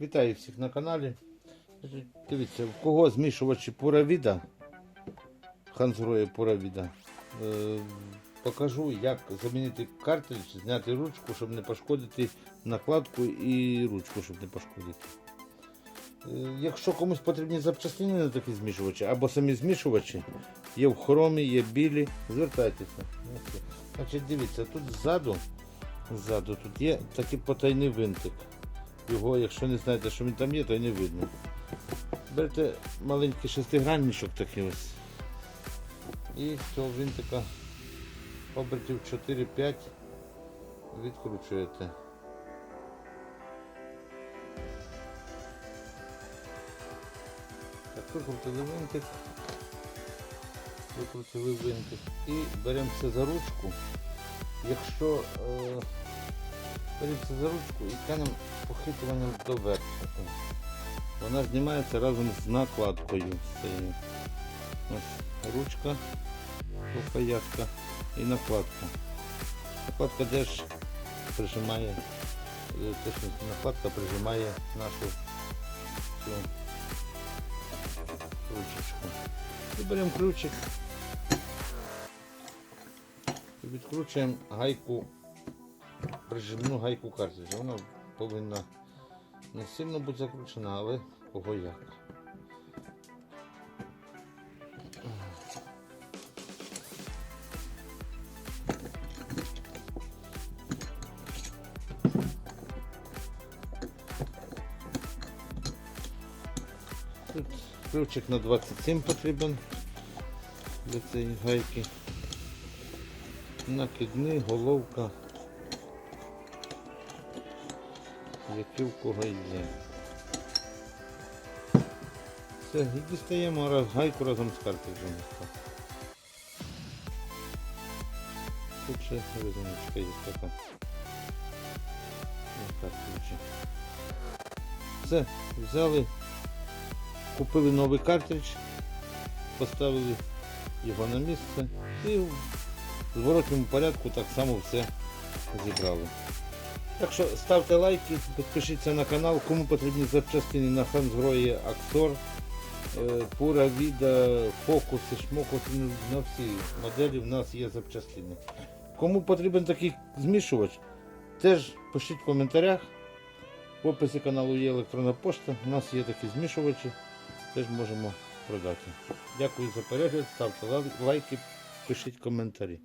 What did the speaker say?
Вітаю всіх на каналі. Дивіться, в кого змішувачі Пуравіда, Ханзрої Пуравіда, е, покажу, як замінити картридж, зняти ручку, щоб не пошкодити накладку і ручку, щоб не пошкодити. Е, Якщо комусь потрібні запчастини на такі змішувачі, або самі змішувачі, є в хромі, є білі, звертайтеся. Значить, дивіться, тут ззаду, ззаду тут є такий потайний винтик. Його, якщо не знаєте, що він там є, то й не видно. Берете маленький шестигранничок такий ось. І з цього винтика обертів 4-5 відкручуєте. Так, викрутили винтик. Викрутили винтик. І беремося за ручку. Якщо е, беремося за ручку і тянемо похитуванням до верху. Вона знімається разом з накладкою. цією. Ось ручка, рукоятка і накладка. Накладка теж прижимає, е, точно, накладка прижимає нашу цю ручечку. І беремо ключик і відкручуємо гайку, прижимну гайку картриджа. Вона повинна не сильно бути закручена, але кого як. Тут ключик на 27 потрібен для цієї гайки. Накидний, головка. Які в кого є. Все, і дістаємо раз- гайку разом з картриджем. Тут ще резиночка є така. Картриджі. Все, взяли, купили новий картридж, поставили його на місце і в зворотньому порядку так само все зібрали. Так що ставте лайки, підпишіться на канал, кому потрібні запчастини на Ханзгрої Актор, е, Пура Віда, фокуси, шмокуси, на всі моделі в нас є запчастини. Кому потрібен такий змішувач, теж пишіть в коментарях. В описі каналу є електронна пошта, у нас є такі змішувачі, теж можемо продати. Дякую за перегляд, ставте лайки, пишіть коментарі.